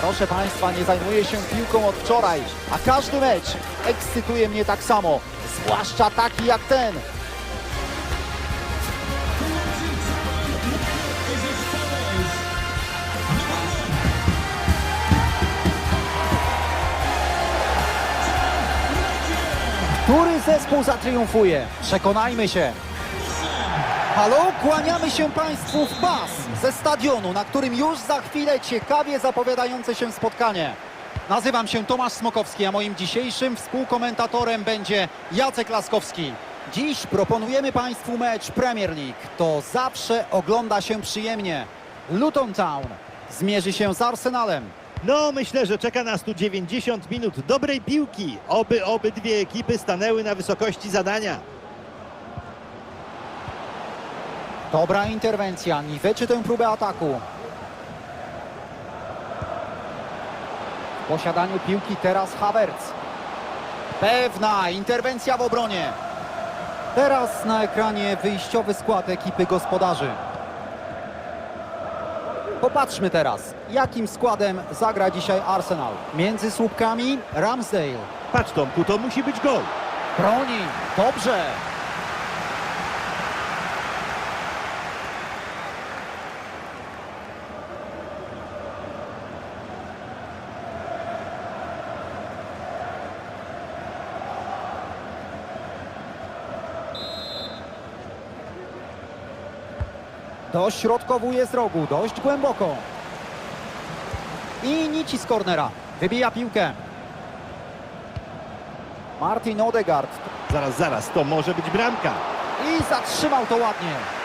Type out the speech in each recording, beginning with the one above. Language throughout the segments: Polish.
Proszę Państwa, nie zajmuję się piłką od wczoraj, a każdy mecz ekscytuje mnie tak samo, zwłaszcza taki jak ten. Który zespół zatriumfuje? Przekonajmy się. Halo, kłaniamy się Państwu w pas ze stadionu, na którym już za chwilę ciekawie zapowiadające się spotkanie. Nazywam się Tomasz Smokowski, a moim dzisiejszym współkomentatorem będzie Jacek Laskowski. Dziś proponujemy Państwu mecz Premier League. To zawsze ogląda się przyjemnie. Luton Town zmierzy się z Arsenalem. No, myślę, że czeka nas tu 90 minut dobrej piłki. Oby obydwie ekipy stanęły na wysokości zadania. Dobra interwencja, niweczy tę próbę ataku. W posiadaniu piłki teraz Havertz. Pewna interwencja w obronie. Teraz na ekranie wyjściowy skład ekipy gospodarzy. Popatrzmy teraz, jakim składem zagra dzisiaj Arsenal. Między słupkami Ramsdale. Patrz Tomku, to musi być gol. Broni, dobrze. Dośrodkowuje z rogu, dość głęboko. I nici z kornera. Wybija piłkę. Martin Odegaard Zaraz, zaraz, to może być bramka. i zatrzymał to ładnie.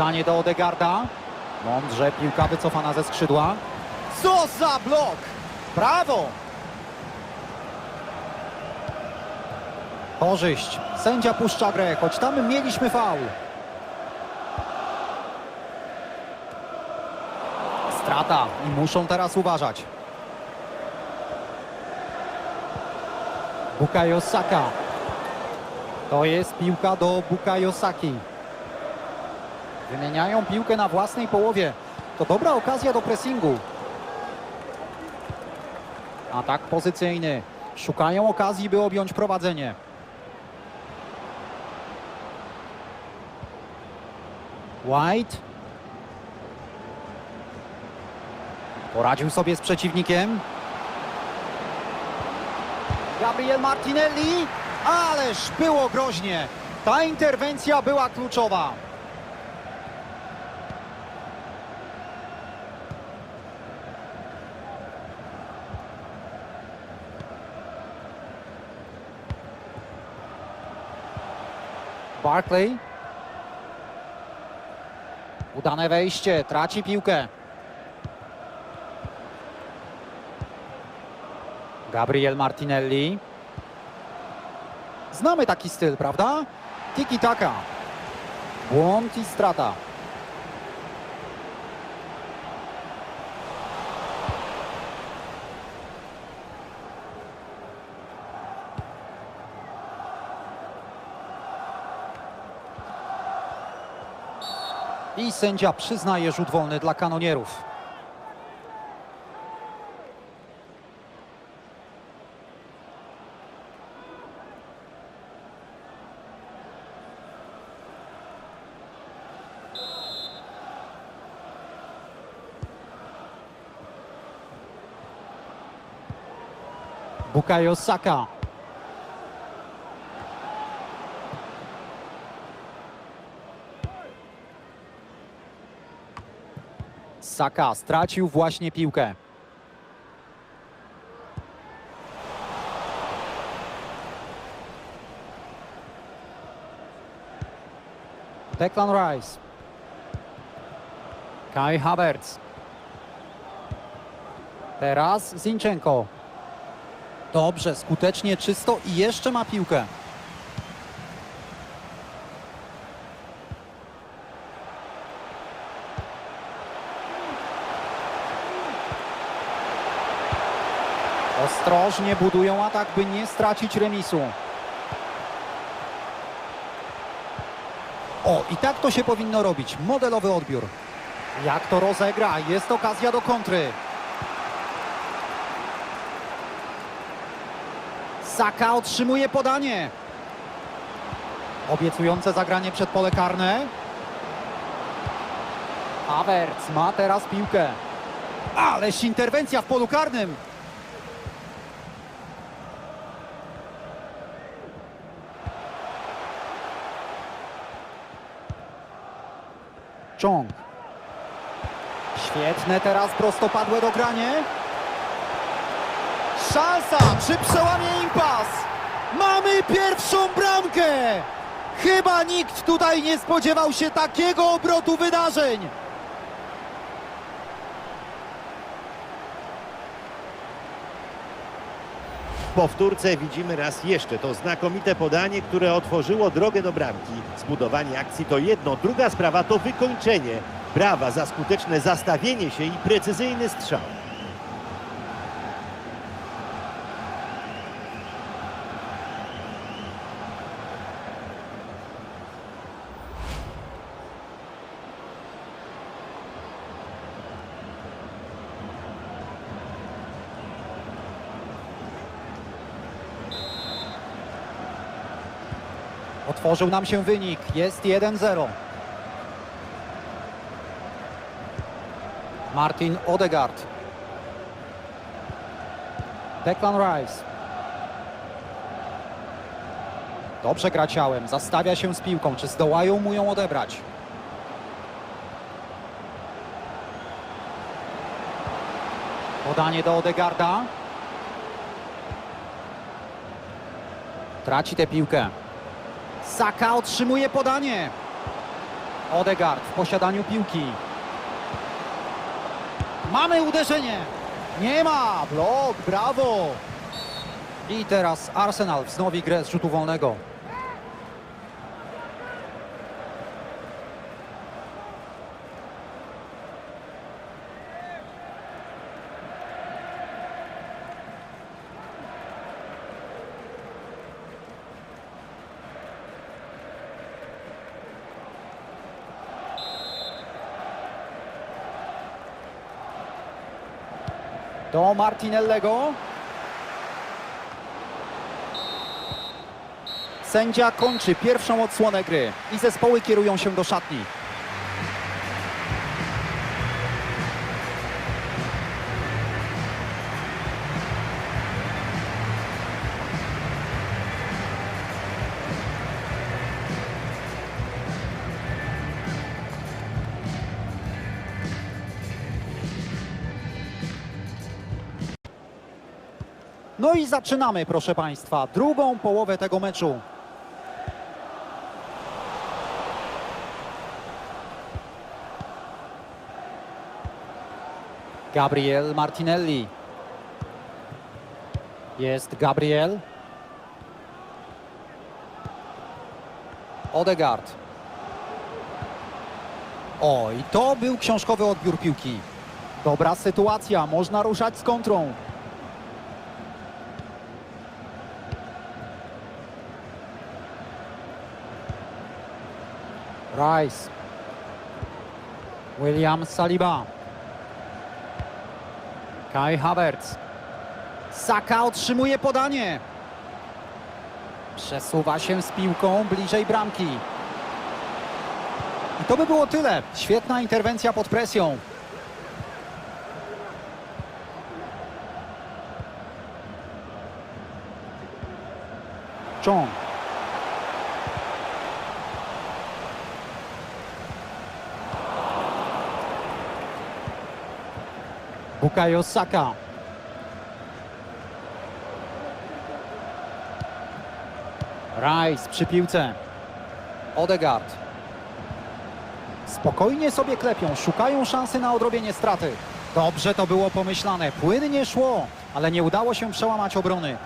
Podanie do Odegarda. Mądrze piłka wycofana ze skrzydła. Co za blok! Brawo! Korzyść. Sędzia puszcza grę, choć tam mieliśmy faul. Strata i muszą teraz uważać. Bukayo Saka. To jest piłka do Bukayo Saki. Wymieniają piłkę na własnej połowie. To dobra okazja do pressingu. Atak pozycyjny. Szukają okazji, by objąć prowadzenie. White. Poradził sobie z przeciwnikiem. Gabriel Martinelli. Ależ było groźnie. Ta interwencja była kluczowa. Barkley. Udane wejście, traci piłkę. Gabriel Martinelli. Znamy taki styl, prawda? Tiki-taka. Błąd i strata. I sędzia przyznaje rzut wolny dla kanonierów. Bukayo Saka. Saka stracił właśnie piłkę. Declan Rice. Kai Havertz. Teraz Zinchenko. Dobrze, skutecznie, czysto i jeszcze ma piłkę. Ostrożnie budują atak, by nie stracić remisu. O, i tak to się powinno robić. Modelowy odbiór. Jak to rozegra? Jest okazja do kontry. Saka otrzymuje podanie. Obiecujące zagranie przed pole karne. Havertz ma teraz piłkę. Ależ interwencja w polu karnym. Chong. Świetne teraz prostopadłe dogranie. Szansa przy przełamie impas. Mamy pierwszą bramkę. Chyba nikt tutaj nie spodziewał się takiego obrotu wydarzeń. Powtórce widzimy raz jeszcze to znakomite podanie, które otworzyło drogę do bramki. Zbudowanie akcji to jedno, druga sprawa to wykończenie. Brawa za skuteczne zastawienie się i precyzyjny strzał. Otworzył nam się wynik. Jest 1-0. Martin Odegaard. Declan Rice. Dobrze gra ciałem. Zastawia się z piłką. Czy zdołają mu ją odebrać? Podanie do Odegarda. Traci tę piłkę. Saka otrzymuje podanie. Odegaard w posiadaniu piłki. Mamy uderzenie. Nie ma. Blok, brawo. I teraz Arsenal wznowi grę z rzutu wolnego. Do Martinellego. Sędzia kończy pierwszą odsłonę gry i zespoły kierują się do szatni. No i zaczynamy, proszę Państwa, drugą połowę tego meczu. Gabriel Martinelli. Jest Gabriel. Odegaard. O, i to był książkowy odbiór piłki. Dobra sytuacja, można ruszać z kontrą. Rice. William Saliba. Kai Havertz. Saka otrzymuje podanie. Przesuwa się z piłką bliżej bramki. I to by było tyle. Świetna interwencja pod presją. Chong. Bukayo Saka. Rice przy piłce. Odegaard. Spokojnie sobie klepią, szukają szansy na odrobienie straty. Dobrze to było pomyślane, płynnie szło, ale nie udało się przełamać obrony.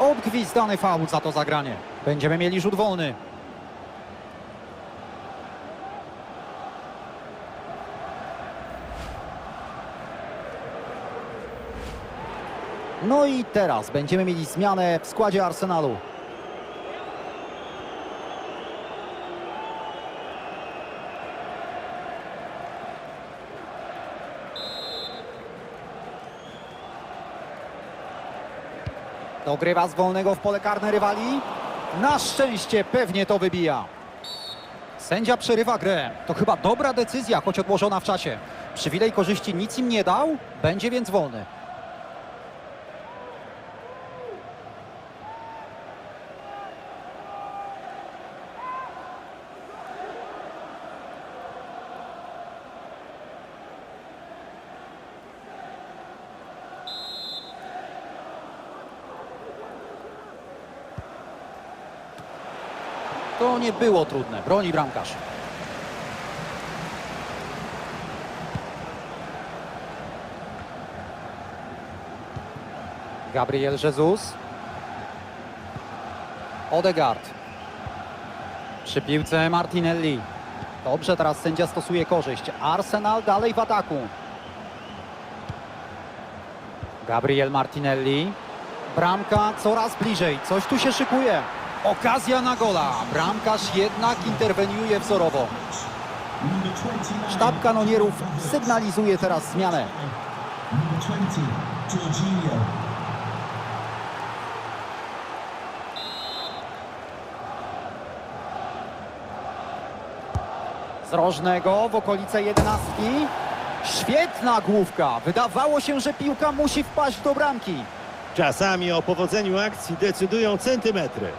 Odgwizdany faul za to zagranie. Będziemy mieli rzut wolny. No i teraz będziemy mieli zmianę w składzie Arsenalu. Dogrywa z wolnego w pole karne rywali. Na szczęście pewnie to wybija. Sędzia przerywa grę. To chyba dobra decyzja, choć odłożona w czasie. Przywilej korzyści nic im nie dał, będzie więc wolny. To nie było trudne. Broni bramkarz. Gabriel Jesus. Odegaard. Przy piłce Martinelli. Dobrze, teraz sędzia stosuje korzyść. Arsenal dalej w ataku. Gabriel Martinelli. Bramka coraz bliżej. Coś tu się szykuje. Okazja na gola. Bramkarz jednak interweniuje wzorowo. Sztab kanonierów sygnalizuje teraz zmianę. Number 20, Jorginho. Z rożnego w okolice jedenastki. Świetna główka. Wydawało się, że piłka musi wpaść do bramki. Czasami o powodzeniu akcji decydują centymetry.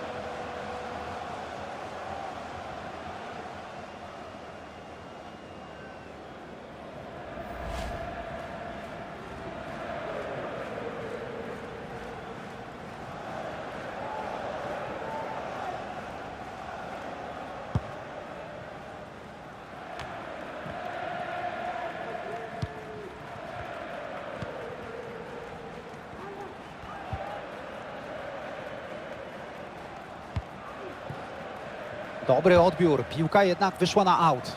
Dobry odbiór. Piłka jednak wyszła na aut.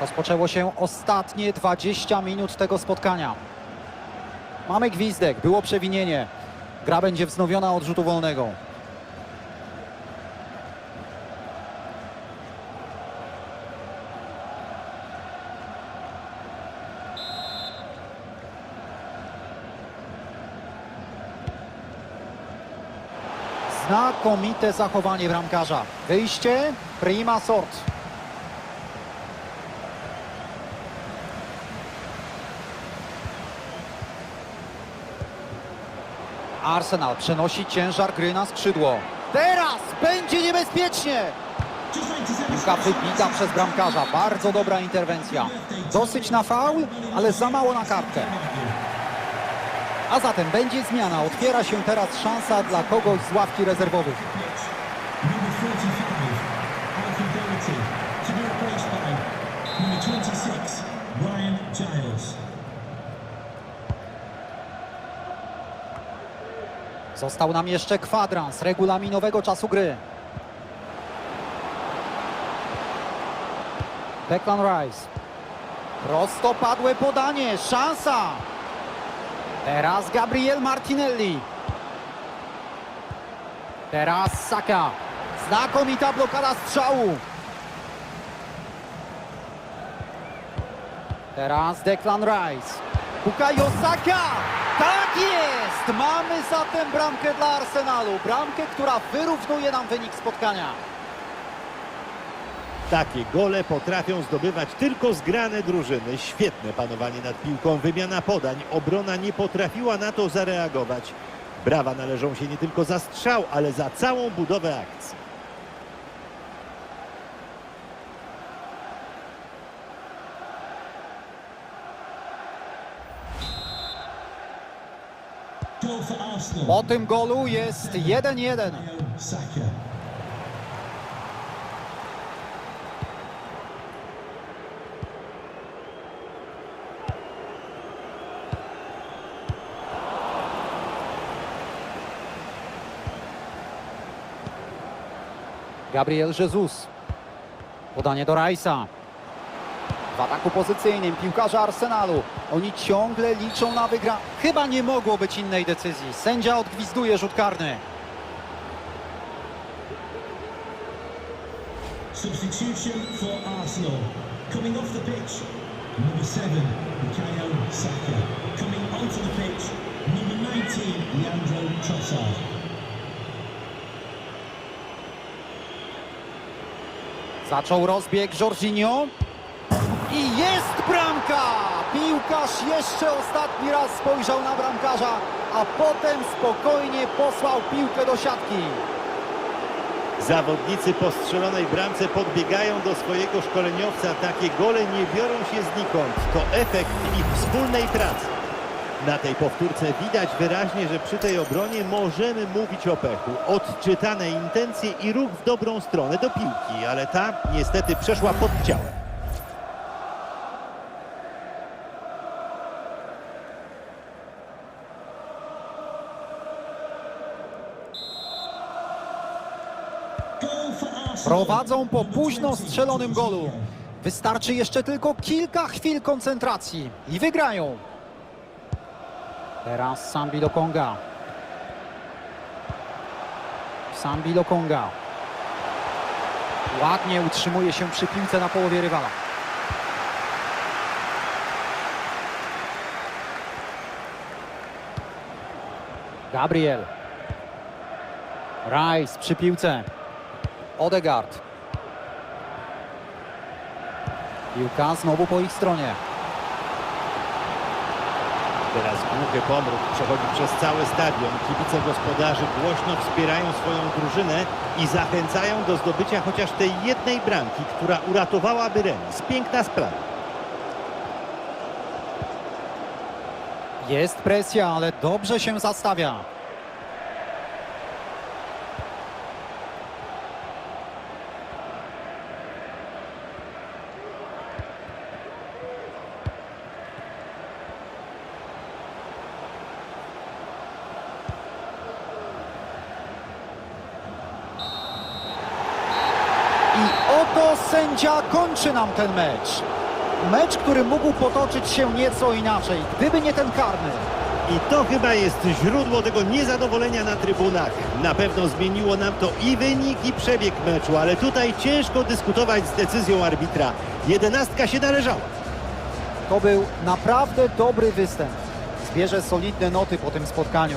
Rozpoczęło się ostatnie 20 minut tego spotkania. Mamy gwizdek, było przewinienie. Gra będzie wznowiona od rzutu wolnego. Znakomite zachowanie bramkarza. Wyjście, prima sort. Arsenal przenosi ciężar gry na skrzydło. Teraz będzie niebezpiecznie. Just 97 Piłka wybita przez bramkarza. Bardzo dobra interwencja. Dosyć na faul, ale za mało na kartkę. A zatem będzie zmiana. Otwiera się teraz szansa dla kogoś z ławki rezerwowych. Number 45, Alfie Doherty, to be replaced by number 26, Ryan Giles. Został nam jeszcze kwadrans regulaminowego czasu gry. Declan Rice. Prostopadłe podanie. Szansa. Teraz Gabriel Martinelli. Teraz Saka. Znakomita blokada strzału. Teraz Declan Rice. Bukayo Saka! Tak jest! Mamy zatem bramkę dla Arsenalu. Bramkę, która wyrównuje nam wynik spotkania. Takie gole potrafią zdobywać tylko zgrane drużyny. Świetne panowanie nad piłką, wymiana podań. Obrona nie potrafiła na to zareagować. Brawa należą się nie tylko za strzał, ale za całą budowę akcji. Po tym golu jest 1-1. Gabriel Jesus. Podanie do Rajsa. W ataku pozycyjnym piłkarze Arsenalu. Oni ciągle liczą na wygra. Chyba nie mogło być innej decyzji. Sędzia odgwizduje rzut karny. Substitution for Arsenal. Coming off the pitch, number seven, Bukayo Saka. Coming onto the pitch, number 19, Leandro Trossard. Zaczął rozbieg Jorginho. I jest bramka! Piłkarz jeszcze ostatni raz spojrzał na bramkarza, a potem spokojnie posłał piłkę do siatki. Zawodnicy po strzelonej bramce podbiegają do swojego szkoleniowca. Takie gole nie biorą się znikąd. To efekt ich wspólnej pracy. Na tej powtórce widać wyraźnie, że przy tej obronie możemy mówić o pechu. Odczytane intencje i ruch w dobrą stronę do piłki, ale ta niestety przeszła pod ciałem. Prowadzą po późno 20, strzelonym golu. Wystarczy jeszcze tylko kilka chwil koncentracji i wygrają. Teraz Sambi Lokonga. Sambi Lokonga. Ładnie utrzymuje się przy piłce na połowie rywala. Gabriel. Rice przy piłce. Odegaard. Piłka znowu po ich stronie. Teraz głuchy pomruk przechodzi przez cały stadion. Kibice gospodarzy głośno wspierają swoją drużynę i zachęcają do zdobycia chociaż tej jednej bramki, która uratowałaby remis. Piękna sprawa. Jest presja, ale dobrze się zastawia. I oto sędzia kończy nam ten mecz. Mecz, który mógł potoczyć się nieco inaczej, gdyby nie ten karny. I to chyba jest źródło tego niezadowolenia na trybunach. Na pewno zmieniło nam to i wynik, i przebieg meczu, ale tutaj ciężko dyskutować z decyzją arbitra. Jedenastka się należała. To był naprawdę dobry występ. Zbierze solidne noty po tym spotkaniu.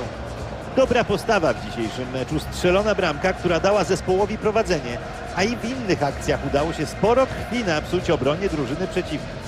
Dobra postawa w dzisiejszym meczu. Strzelona bramka, która dała zespołowi prowadzenie. A i w innych akcjach udało się sporo krwi napsuć obronie drużyny przeciwnej.